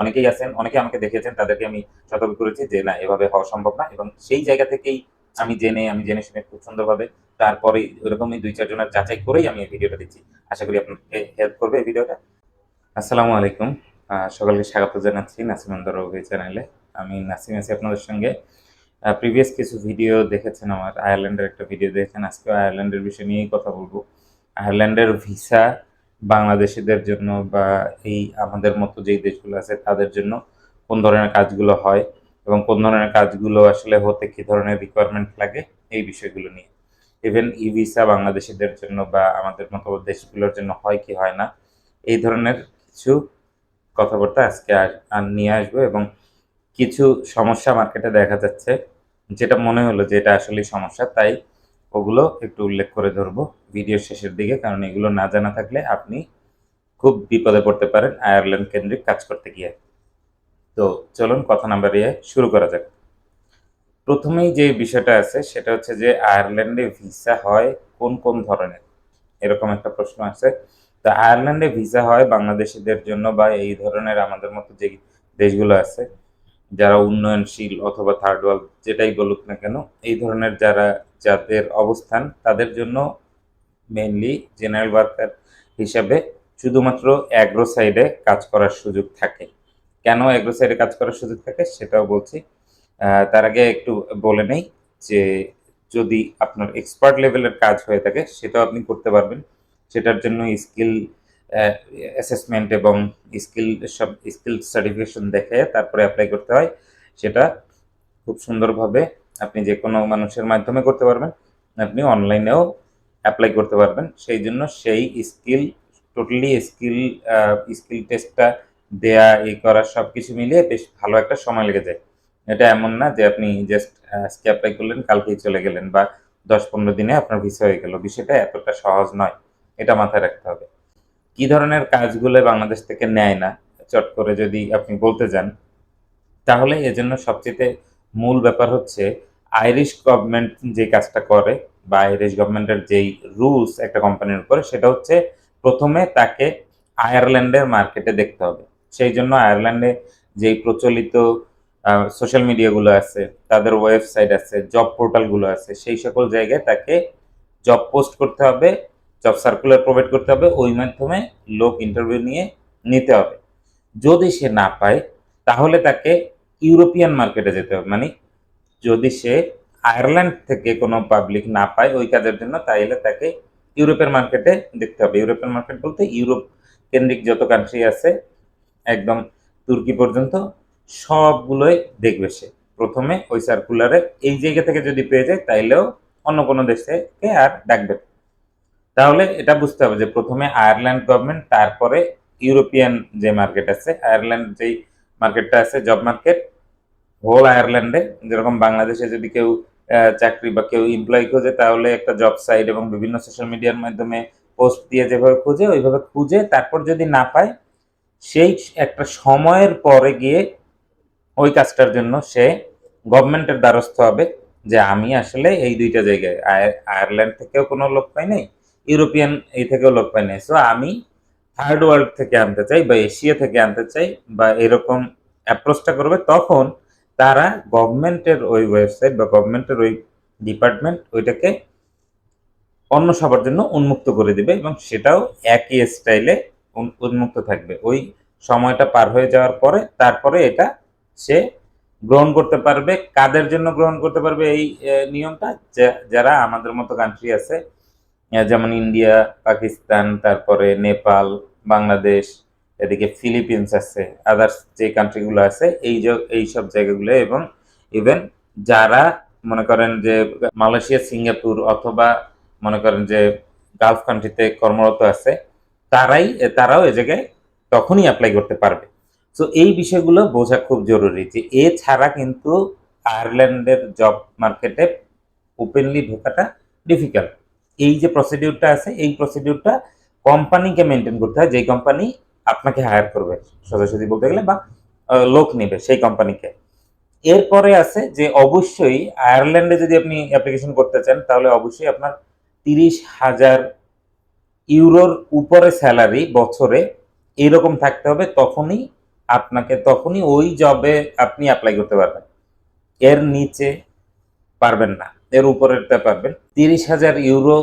অনেকেই আছেন, অনেকে আমাকে দেখেছেন, তাদেরকে আমি সতর্ক করেছি যে না, এভাবে হওয়া সম্ভব না এবং সেই জায়গা থেকেই আমি জেনে আমি জেনে শুনে খুব সুন্দরভাবে তারপরে ওরকমই দুই চারজনের যাচাই করেই আমি এই ভিডিওটা দিচ্ছি। আশা করি আপনাকে হেল্প করবে এই ভিডিওটা আসসালামু আলাইকুম। সকলকে স্বাগত জানাচ্ছি নাসিম আন্দর রবি চ্যানেলে আমি নাসিম আছি আপনাদের সঙ্গে। প্রিভিয়াস কিছু ভিডিও দেখেছেন আমার আয়ারল্যান্ডের একটা ভিডিও দেখেছেন। আজকে আয়ারল্যান্ডের বিষয় নিয়েই কথা বলব। আয়ারল্যান্ডের ভিসা বাংলাদেশিদের জন্য বা এই আমাদের মতো যেই দেশগুলো আছে তাদের জন্য কোন ধরনের কাজগুলো হয় এবং কোন ধরনের কাজগুলো আসলে হতে কি ধরনের রিকোয়ারমেন্ট লাগে এই বিষয়গুলো নিয়ে। ইভেন ই ভিসা বাংলাদেশিদের জন্য বা আমাদের মতো দেশগুলোর জন্য হয় কি হয় না, এই ধরনের কিছু কথাবার্তা আজকে আর- নিয়ে আসব এবং কিছু সমস্যা মার্কেটে দেখা যাচ্ছে, যেটা মনে হলো যে এটা আসলে সমস্যা, তাই ওগুলো একটু উল্লেখ করে ধরবো ভিডিও শেষের দিকে, কারণ এগুলো না জানা থাকলে আপনি খুব বিপদে পড়তে পারেন আয়ারল্যান্ড কেন্দ্রিক কাজ করতে গিয়ে। তো চলুন কথা নাম্বার ইয়ে শুরু করা যাক। প্রথমেই যে বিষয়টা আছে, সেটা হচ্ছে যে আয়ারল্যান্ডে ভিসা হয় কোন কোন ধরনের? এরকম একটা প্রশ্ন আছে। তো আয়ারল্যান্ডে ভিসা হয় বাংলাদেশিদের জন্য বা এই ধরনের আমাদের মতো যে দেশগুলো আছে যারা উন্নয়নশীল অথবা থার্ড ওয়ার্ল্ড যেটাই বলুক না কেন, এই ধরনের যারা, যাদের অবস্থান তাদের জন্য মেনলি জেনারেল ওয়ার্কার হিসাবে শুধুমাত্র অ্যাগ্রো সাইডে কাজ করার সুযোগ থাকে। কেন অ্যাগ্রো সাইডে কাজ করার সুযোগ থাকে সেটাও বলছি। তার আগে একটু বলে নেই যে যদি আপনার এক্সপার্ট লেভেলের কাজ হয়ে থাকে, সেটাও আপনি করতে পারবেন। সেটার জন্য স্কিল অ্যাসেসমেন্ট এবং স্কিল সব স্কিল সার্টিফিকেশন দেখে তারপরে অ্যাপ্লাই করতে হয়। সেটা খুব সুন্দরভাবে আপনি যে কোনো মানুষের মাধ্যমে করতে পারবেন। আপনি অনলাইনেও অ্যাপ্লাই করতে পারবেন। সেই জন্য সেই স্কিল টোটালি স্কিল স্কিল টেস্টটা দেয়া এই করা সব কিছু মিলিয়ে বেশ ভালো একটা সময় লেগে যায়। এটা এমন না যে আপনি জাস্ট আজকে অ্যাপ্লাই করলেন, কালকেই চলে গেলেন বা দশ পনেরো দিনে আপনার ভিসা হয়ে গেল। বিষয়টা এতটা সহজ নয়। এটা মাথায় রাখতে হবে। কি ধরনের কাজগুলো বাংলাদেশ থেকে নেয় না? চট করে যদি আপনি বলতে যান। তাহলে এজন্য সবচেয়ে মূল ব্যাপার হচ্ছে আইরিশ গভর্নমেন্ট যে কাজটা করে বা আইরিশ গভর্নমেন্টের যেই রুলস একটা কোম্পানির উপরে, সেটা হচ্ছে প্রথমে তাকে আয়ারল্যান্ডের মার্কেটে দেখতে হবে। সেই জন্য আয়ারল্যান্ডে যেই প্রচলিত সোশ্যাল মিডিয়াগুলো আছে, তাদের ওয়েবসাইট আছে জব পোর্টালগুলো আছে, সেই সকল জায়গায় তাকে জব পোস্ট করতে হবে। জব সার্কুলার প্রোভাইড করতে হবে, ওই মাধ্যমে লোক ইন্টারভিউ নিয়ে নিতে হবে। যদি সে না পায়, তাহলে তাকে ইউরোপিয়ান মার্কেটে যেতে হবে। মানে যদি সে আয়ারল্যান্ড থেকে কোনো পাবলিক না পায় ওই কাজের জন্য, তাইলে তাকে ইউরোপের মার্কেটে দেখতে হবে। ইউরোপিয়ান মার্কেট বলতে ইউরোপ কেন্দ্রিক যত কান্ট্রি আছে, একদম তুর্কি পর্যন্ত, সবগুলোই দেখবে সে। প্রথমে ওই সার্কুলারে এই জায়গা থেকে যদি পেয়ে যায়, তাইলেও অন্য কোনো দেশ থেকে আর ডাকবে। তাহলে এটা বুঝতে হবে যে প্রথমে আয়ারল্যান্ড গভর্নমেন্ট তারপরে ইউরোপিয়ান যে মার্কেট আছে, আয়ারল্যান্ড যেই মার্কেটটা আছে জব মার্কেট হোল আয়ারল্যান্ডে, যেরকম বাংলাদেশে যদি কেউ চাকরি বা কেউ এমপ্লয় খোঁজে, তাহলে একটা জব সাইট এবং বিভিন্ন সোশ্যাল মিডিয়ার মাধ্যমে পোস্ট দিয়ে যেভাবে খুঁজে, ওইভাবে খুঁজে, তারপর যদি না পায়, সেই একটা সময়ের পরে গিয়ে ওই কাজটার জন্য সে গভর্নমেন্টের দ্বারস্থ হবে যে আমি আসলে এই দুইটা জায়গায়, আয়ার- আয়ারল্যান্ড থেকেও কোনো লোক পাই নাই ইউরোপিয়ান এই থেকেও লোক পাই নাই। সো আমি থার্ড ওয়ার্ল্ড থেকে আনতে চাই বা এশিয়া থেকে আনতে চাই বা এরকম অ্যাপ্রোচটা করবে, তখন তারা গভর্নমেন্টের ওই ওয়েবসাইট বা গভর্নমেন্টের ওই ডিপার্টমেন্ট ওইটাকে অন্য সবার জন্য উন্মুক্ত করে দিবে এবং সেটাও একই স্টাইলে উন্মুক্ত থাকবে। ওই সময়টা পার হয়ে যাওয়ার পরে তারপরে এটা সে গ্রহণ করতে পারবে। কাদের জন্য গ্রহণ করতে পারবে এই নিয়মটা? যারা আমাদের মতো কান্ট্রি আছে যেমন ইন্ডিয়া, পাকিস্তান, তারপরে নেপাল, বাংলাদেশ, এদিকে ফিলিপিন্স আছে আদার্স যে কান্ট্রিগুলো আছে, এই এই সব জায়গাগুলো এবং ইভেন যারা মনে করেন যে মালয়েশিয়া, সিঙ্গাপুর অথবা মনে করেন যে গালফ কান্ট্রিতে কর্মরত আছে, তারাই, তারাও এ জায়গায় তখনই অ্যাপ্লাই করতে পারবে। তো এই বিষয়গুলো বোঝা খুব জরুরি যে এছাড়া কিন্তু আয়ারল্যান্ডের জব মার্কেটে ওপেনলি ঢোকাটা ডিফিকাল্ট এই যে প্রসিডিউরটা আছে, এই প্রসিডিউরটা কোম্পানিকে মেনটেন করতে হয়, যেই কোম্পানি আপনাকে হায়ার করবে সোজাসুজি বলতে গেলে বা লোক নেবে সেই কোম্পানিকে এরপরে আছে যে অবশ্যই আয়ারল্যান্ডে যদি আপনি অ্যাপ্লিকেশন করতে চান, তাহলে অবশ্যই আপনার তিরিশ হাজার ইউরোর উপরে স্যালারি বছরে এরকম থাকতে হবে, তখনই আপনাকে, তখনই ওই জবে আপনি অ্যাপ্লাই করতে পারবেন। এর নিচে পারবেন না। এর উপরেরটা পারবেন তিরিশ হাজার ইউরো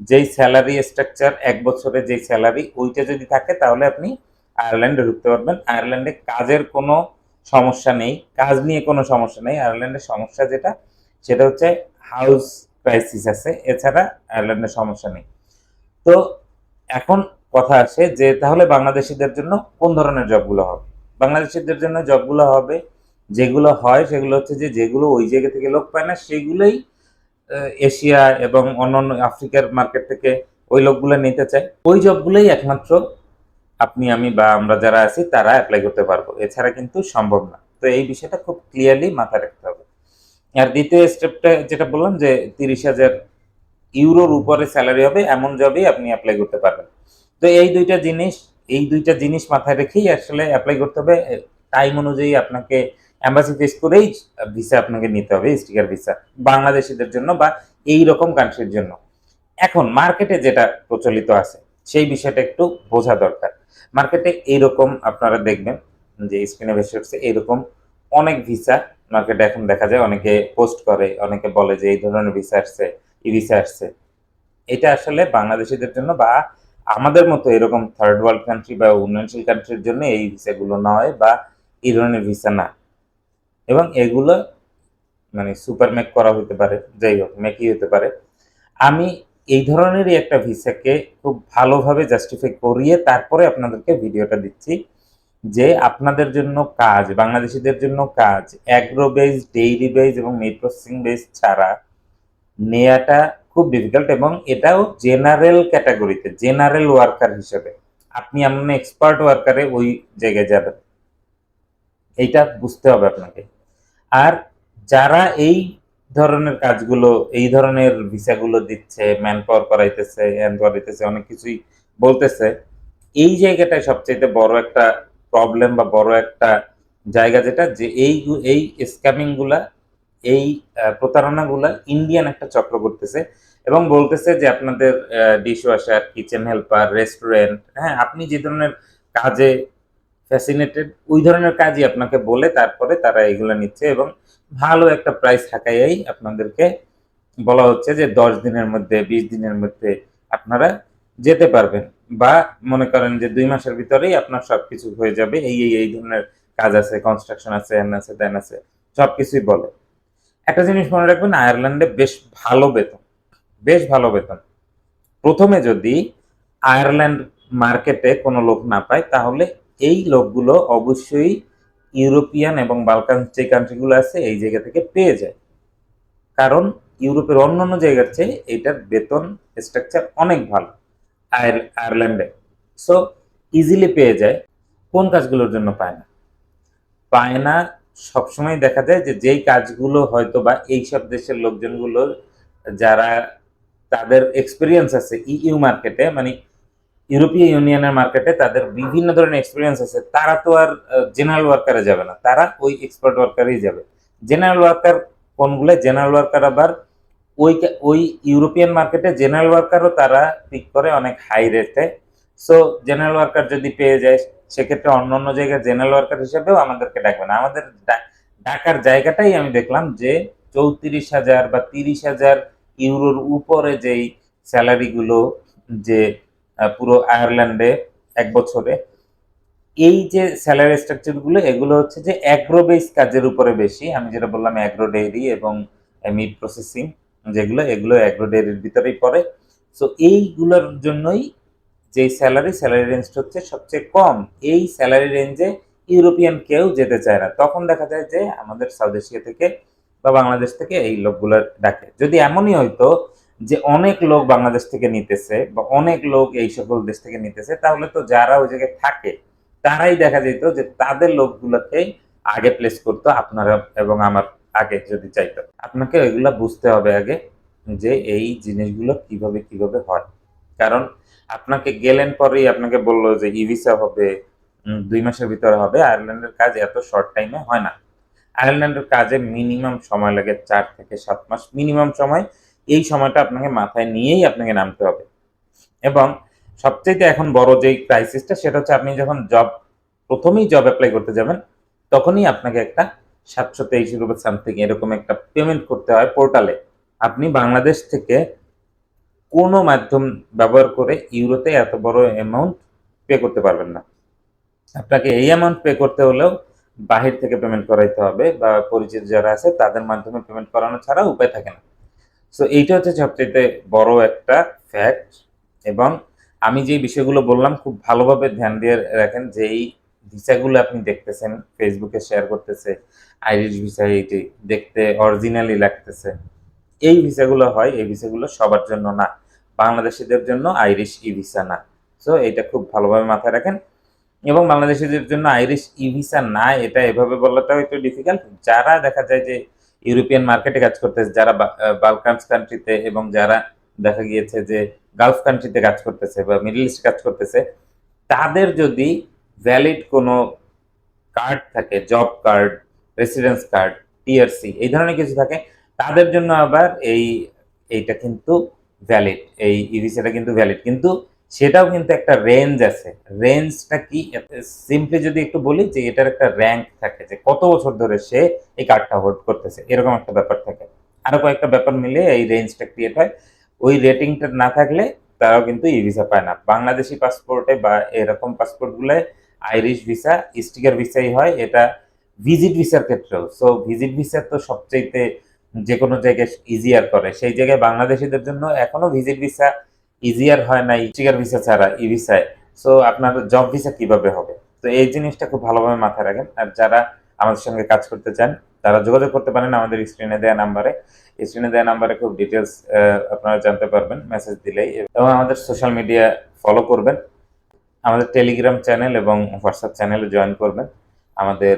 যেই স্যালারি স্ট্রাকচার এক বছরে যেই স্যালারি ওইটা যদি থাকে তাহলে আপনি আয়ারল্যান্ডে ঢুকতে পারবেন। আয়ারল্যান্ডে কাজের কোনো সমস্যা নেই। কাজ নিয়ে কোনো সমস্যা নেই। আয়ারল্যান্ডের সমস্যা যেটা, সেটা হচ্ছে হাউস ক্রাইসিস আছে। এছাড়া আয়ারল্যান্ডের সমস্যা নেই। তো এখন কথা আসে যে, তাহলে বাংলাদেশিদের জন্য কোন ধরনের জবগুলো হবে? বাংলাদেশিদের জন্য জবগুলো হবে যেগুলো হয় সেগুলো হচ্ছে যে যেগুলো ওই জায়গা থেকে লোক পায় না, সেগুলোই এশিয়া এবং অন্যান্য আফ্রিকার মার্কেট থেকে ওই লোকগুলো নিতে চায়। ওই জবগুলোই একমাত্র আপনি, আমি বা আমরা যারা আছি তারা অ্যাপ্লাই করতে পারব। এছাড়া কিন্তু সম্ভব না। তো এই বিষয়টা খুব ক্লিয়ারলি মাথায় রাখতে হবে। আর দ্বিতীয় স্টেপটা যেটা বললাম যে তিরিশ হাজার ইউরোর উপরে স্যালারি হবে, এমন জবেই আপনি অ্যাপ্লাই করতে পারবেন। তো এই দুইটা জিনিস, এই দুইটা জিনিস মাথায় রেখেই আসলে অ্যাপ্লাই করতে হবে। টাইম অনুযায়ী আপনাকে অ্যাম্বাসি ফেস করেই ভিসা আপনাকে নিতে হবে স্টিকার ভিসা বাংলাদেশিদের জন্য বা এই রকম কান্ট্রির জন্য। এখন মার্কেটে যেটা প্রচলিত আছে, সেই বিষয়টা একটু বোঝা দরকার। মার্কেটে এইরকম আপনারা দেখবেন যে স্ক্রিনে ভেসে উঠছে, এইরকম অনেক ভিসা মার্কেটে এখন দেখা যায়, অনেকে পোস্ট করে, অনেকে বলে যে এই ধরনের ভিসা আসছে ই ভিসা আসছে। এটা আসলে বাংলাদেশিদের জন্য বা আমাদের মতো এরকম থার্ড ওয়ার্ল্ড কান্ট্রি বা উন্নয়নশীল কান্ট্রির জন্য এই ভিসাগুলো নয় বা এই ধরনের ভিসা না। এবং এগুলো মানে সুপার মেক করা হতে পারে, যাই হোক মেকই হতে পারে। আমি এই ধরনেরই একটা ভিসাকে খুব ভালোভাবে জাস্টিফাই করিয়ে তারপরে আপনাদেরকে ভিডিওটা দিচ্ছি যে আপনাদের জন্য কাজ, বাংলাদেশিদের জন্য কাজ অ্যাগ্রো বেজ ডেইরি বেস এবং মিট প্রসেসিং বেস ছাড়া নেয়াটা খুব ডিফিকাল্ট এবং এটাও জেনারেল ক্যাটাগরিতে জেনারেল ওয়ার্কার হিসেবে। আপনি এমন এক্সপার্ট ওয়ার্কারে ওই জায়গায় যাবেন। এইটা বুঝতে হবে আপনাকে। আর যারা এই ধরনের কাজগুলো, এই ধরনের ভিসাগুলো দিচ্ছে ম্যান পাওয়ার করাইতেছে এন করাইতেছে অনেক কিছুই বলতেছে, এই জায়গাটায় সবচেয়ে বড় একটা প্রবলেম বা বড় একটা জায়গা যেটা যে এই এই স্ক্যামিংগুলা, এই প্রতারণাগুলা ইন্ডিয়ান একটা চক্র করতেছে এবং বলতেছে যে আপনাদের dishwasher kitchen helper restaurant হ্যাঁ আপনি যে ধরনের কাজে ফ্যাসিনেটেড ওই ধরনের কাজই আপনাকে বলে তারপরে তারা এগুলো নিচ্ছে এবং ভালো একটা প্রাইস থাকাই আপনাদেরকে বলা হচ্ছে যে দশ দিনের মধ্যে, বিশ দিনের মধ্যে আপনারা যেতে পারবেন বা মনে করেন যে দুই মাসের ভিতরেই আপনার সবকিছু হয়ে যাবে, এই এই এই ধরনের কাজ আছে কনস্ট্রাকশন আছে, এন আছে দেন আছে সব কিছুই বলে। একটা জিনিস মনে রাখবেন আয়ারল্যান্ডে বেশ ভালো বেতন, বেশ ভালো বেতন। প্রথমে যদি আয়ারল্যান্ড মার্কেটে কোনো লোক না পায়, তাহলে এই লোকগুলো অবশ্যই ইউরোপিয়ান এবং বালকান যে কান্ট্রিগুলো আছে, এই জায়গা থেকে পেয়ে যায়। কারণ ইউরোপের অন্যান্য জায়গার চেয়ে এটার বেতন স্ট্রাকচার অনেক ভালো, আয়ার, আয়ারল্যান্ডে। সো ইজিলি পেয়ে যায়, কোন কাজগুলোর জন্য পায় না। পায় না, সবসময় দেখা যায় যে যেই কাজগুলো হয়তো বা এইসব দেশের লোকজনগুলো যারা তাদের এক্সপিরিয়েন্স আছে ইইউ মার্কেটে মানে ইউরোপীয় ইউনিয়নের মার্কেটে তাদের বিভিন্ন ধরনের এক্সপিরিয়েন্স আছে। তারা তো আর জেনারেল ওয়ার্কারে যাবে না। তারা ওই এক্সপার্ট ওয়ার্কারেই যাবে। জেনারেল ওয়ার্কার কোনগুলো? জেনারেল ওয়ার্কার আবার ওই ওই ইউরোপিয়ান মার্কেটে জেনারেল ওয়ার্কারও তারা পিক করে অনেক হাই রেটে সো জেনারেল ওয়ার্কার যদি পেয়ে যায়, সেক্ষেত্রে অন্য অন্য জায়গায় জেনারেল ওয়ার্কার হিসেবেও আমাদেরকে ডাকবে না। আমাদের ডাকার জায়গাটাই আমি দেখলাম যে চৌত্রিশ হাজার বা তিরিশ হাজার ইউরোর উপরে যেই স্যালারিগুলো যে পুরো আয়ারল্যান্ডে এক বছরে। এই যে স্যালারি স্ট্রাকচারগুলো এগুলো হচ্ছে যে অ্যাগ্রো বেস কাজের উপরে বেশি। আমি যেটা বললাম অ্যাগ্রো ডেইরি এবং মিট প্রসেসিং যেগুলো, এগুলো অ্যাগ্রো ডেইরির ভিতরেই পড়ে। সো এইগুলোর জন্যই যে স্যালারি স্যালারি রেঞ্জটা হচ্ছে সবচেয়ে কম। এই স্যালারি রেঞ্জে ইউরোপিয়ান কেউ যেতে চায় না। তখন দেখা যায় যে আমাদের সাউথ এশিয়া থেকে বা বাংলাদেশ থেকে এই লোকগুলো ডাকে। যদি এমনই হইতো যে অনেক লোক বাংলাদেশ থেকে নিতেছে বা অনেক লোক এই সকল দেশ থেকে নিতেছে, তাহলে তো যারা ওই জায়গায় থাকে, তারাই দেখা যেত যে তাদের লোকগুলোকে আগে প্লেস করতো আপনারা এবং আমার আগে যদি চাইতো। আপনাকে এগুলা বুঝতে হবে আগে যে এই জিনিসগুলো কীভাবে কীভাবে হয়। কারণ আপনাকে গেলেন পরেই আপনাকে বলল যে ই ভিসা হবে দুই মাসের ভিতরে হবে, আয়ারল্যান্ডের কাজ এত শর্ট টাইমে হয় না। আয়ারল্যান্ডের কাজে মিনিমাম সময় লাগে চার থেকে সাত মাস। মিনিমাম সময় এই সময়টা আপনাকে মাথায় নিয়েই আপনাকে নামতে হবে। এবং সবচেয়ে এখন বড় যে ক্রাইসিসটা সেটা হচ্ছে আপনি যখন জব প্রথমেই জব অ্যাপ্লাই করতে যাবেন, তখনই আপনাকে একটা সাতশো তেইশ রুপে সামথিং এরকম একটা পেমেন্ট করতে হয় পোর্টালে আপনি বাংলাদেশ থেকে কোনো মাধ্যম ব্যবহার করে ইউরোতে এত বড় অ্যামাউন্ট পে করতে পারবেন না। আপনাকে এই অ্যামাউন্ট পে করতে হলেও বাহির থেকে পেমেন্ট করাইতে হবে বা পরিচিত যারা আছে, তাদের মাধ্যমে পেমেন্ট করানো ছাড়া উপায় থাকে না। সো এইটা হচ্ছে সবচেয়ে বড় একটা ফ্যাক্ট এবং আমি যে বিষয়গুলো বললাম খুব ভালোভাবে ধ্যান দিয়ে রাখেন যে এই ভিসাগুলো আপনি দেখতেছেন ফেসবুকে শেয়ার করতেছে আইরিশ ভিসা এইটি দেখতে অরিজিনালি লাগতেছে। এই ভিসাগুলো হয়, এই ভিসাগুলো সবার জন্য না, বাংলাদেশিদের জন্য আইরিশ ই ভিসা না। সো এটা খুব ভালোভাবে মাথায় রাখেন এবং বাংলাদেশিদের জন্য আইরিশ ই ভিসা না, এটা এভাবে বলাটাও একটু ডিফিকাল্ট যারা দেখা যায় যে ইউরোপিয়ান মার্কেটে কাজ করতেছে, যারা বালকান্স কান্ট্রিতে এবং যারা দেখা গিয়েছে যে গালফ কান্ট্রিতে কাজ করতেছে বা মিডল ইস্টে কাজ করতেছে, তাদের যদি ভ্যালিড কোনো কার্ড থাকে job card residence card TRC এই ধরনের কিছু থাকে, তাদের জন্য আবার এই, এইটা কিন্তু ভ্যালিড এই ইভিসাটা কিন্তু ভ্যালিড কিন্তু সেটাও কিন্তু একটা রেঞ্জ আছে। রেঞ্জটা কি? সিম্পলি যদি একটু বলি যে এটার একটা র্যাঙ্ক থাকে, যে কত বছর ধরে সে এই কার্ডটা হোল্ড করতেছে, এরকম একটা ব্যাপার থাকে। আরও কয়েকটা ব্যাপার মিলে এই রেঞ্জটা ক্রিয়েট হয়। ওই রেটিংটা না থাকলে তারাও কিন্তু ই ভিসা পায় না। বাংলাদেশি পাসপোর্টে বা এরকম পাসপোর্টগুলোয় আইরিশ ভিসা স্টিকার ভিসাই হয়। এটা ভিজিট ভিসার ক্ষেত্রেও। সো ভিজিট ভিসা তো সবচাইতে যে কোনো জায়গায় ইজিয়ার করে। সেই জায়গায় বাংলাদেশিদের জন্য এখনও ভিজিট ভিসা ইজিয়ার হয় না স্টিকার ভিসা ছাড়া, ই ভিসায় সো আপনার জব ভিসা কীভাবে হবে? তো এই জিনিসটা খুব ভালোভাবে মাথায় রাখেন। আর যারা আমাদের সঙ্গে কাজ করতে চান, তারা যোগাযোগ করতে পারেন আমাদের স্ক্রিনে দেওয়া নাম্বারে স্ক্রিনে দেওয়া নাম্বারে খুব ডিটেলস আপনারা জানতে পারবেন মেসেজ দিলেই। এবং আমাদের সোশ্যাল মিডিয়া ফলো করবেন। আমাদের টেলিগ্রাম চ্যানেল এবং হোয়াটসঅ্যাপ চ্যানেলে জয়েন করবেন। আমাদের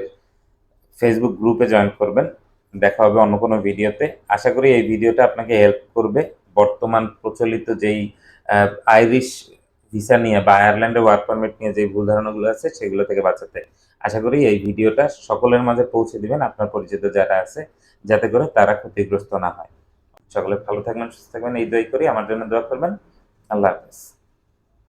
ফেসবুক গ্রুপে জয়েন করবেন। দেখা হবে অন্য কোনো ভিডিওতে আশা করি এই ভিডিওটা আপনাকে হেল্প করবে। বর্তমান প্রচলিত যেই আইরিশ ভিসা নিয়ে বা আয়ারল্যান্ডে ওয়ার্ক পারমিট নিয়ে যে ভুল ধারণাগুলো আছে, সেগুলো থেকে বাঁচাতে আশা করি এই ভিডিওটা সকলের মাঝে পৌঁছে দিবেন, আপনার পরিচিত যারা আছে, যাতে করে তারা ক্ষতিগ্রস্ত না হয়। সকলে ভালো থাকবেন, সুস্থ থাকবেন, এই দোয়াই করি। আমার জন্য দোয়া করবেন। আল্লাহ হাফেজ।